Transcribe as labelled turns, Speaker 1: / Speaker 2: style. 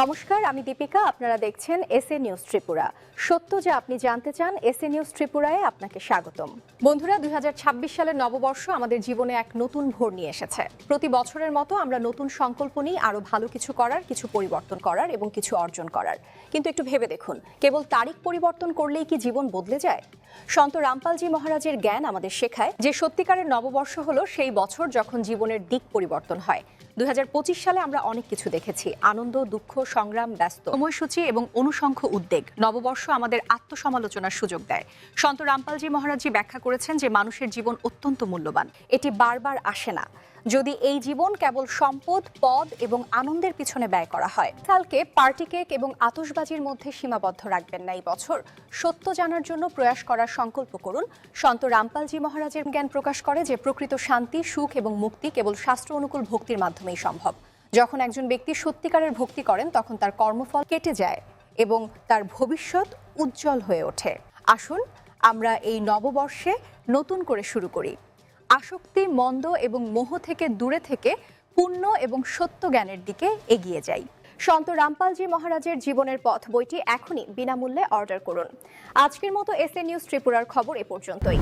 Speaker 1: নমস্কার, আমি দীপিকা। আপনারা দেখছেন এস এ নিউজ ত্রিপুরা। সত্য যা আপনি জানতে চান এস এ নিউজ ত্রিপুরায় আপনাকে স্বাগতম। বন্ধুরা, দুই হাজার ছাব্বিশ সালের নববর্ষ আমাদের জীবনে এক নতুন ভোর নিয়ে এসেছে। প্রতি বছরের মতো আমরা নতুন সংকল্প নিই আরও ভালো কিছু করার, কিছু পরিবর্তন করার এবং কিছু অর্জন করার। কিন্তু একটু ভেবে দেখুন, কেবল তারিখ পরিবর্তন করলেই কি জীবন বদলে যায়? সন্ত রামপালজি মহারাজের জ্ঞান আমাদের শেখায় যে সত্যিকারের নববর্ষ হলো সেই বছর যখন জীবনের দিক পরিবর্তন হয়। দুই সালে আমরা অনেক কিছু দেখেছি। আনন্দ, দুঃখ, সংগ্রাম, ব্যস্ত, সময়সূচি এবং অনুসংখ্য উদ্বেগ নববর্ষ আমাদের আত্মসমালোচনার সুযোগ দেয়। সন্ত রামপালজি মহারাজজি ব্যাখ্যা করেছেন যে মানুষের জীবন অত্যন্ত মূল্যবান। এটি বারবার আসে না। যদি এই জীবন কেবল সম্পদ, পদ এবং আনন্দের পিছনে ব্যয় করা হয় কালকে পার্টি কেক এবং আতসবাজির মধ্যে সীমাবদ্ধ রাখবেন না এই বছর। সত্য জানার জন্য প্রয়াস করার সংকল্প করুন। সন্ত রামপালজি মহারাজের জ্ঞান প্রকাশ করে যে প্রকৃত শান্তি, সুখ এবং মুক্তি কেবল শাস্ত্র অনুকূল ভক্তির মাধ্যমেই সম্ভব। যখন একজন ব্যক্তি সত্যিকারের ভক্তি করেন, তখন তার কর্মফল কেটে যায় এবং তার ভবিষ্যৎ উজ্জ্বল হয়ে ওঠে। আসুন, আমরা এই নববর্ষে নতুন করে শুরু করি। আসক্তি, মন্দ এবং মোহ থেকে দূরে থেকে পুণ্য এবং সত্য জ্ঞানের দিকে এগিয়ে যাই। সন্ত রামপালজি মহারাজের জীবনের পথ বইটি এখনই বিনামূল্যে অর্ডার করুন। আজকের মতো এস এ নিউজ ত্রিপুরার খবর এ পর্যন্তই।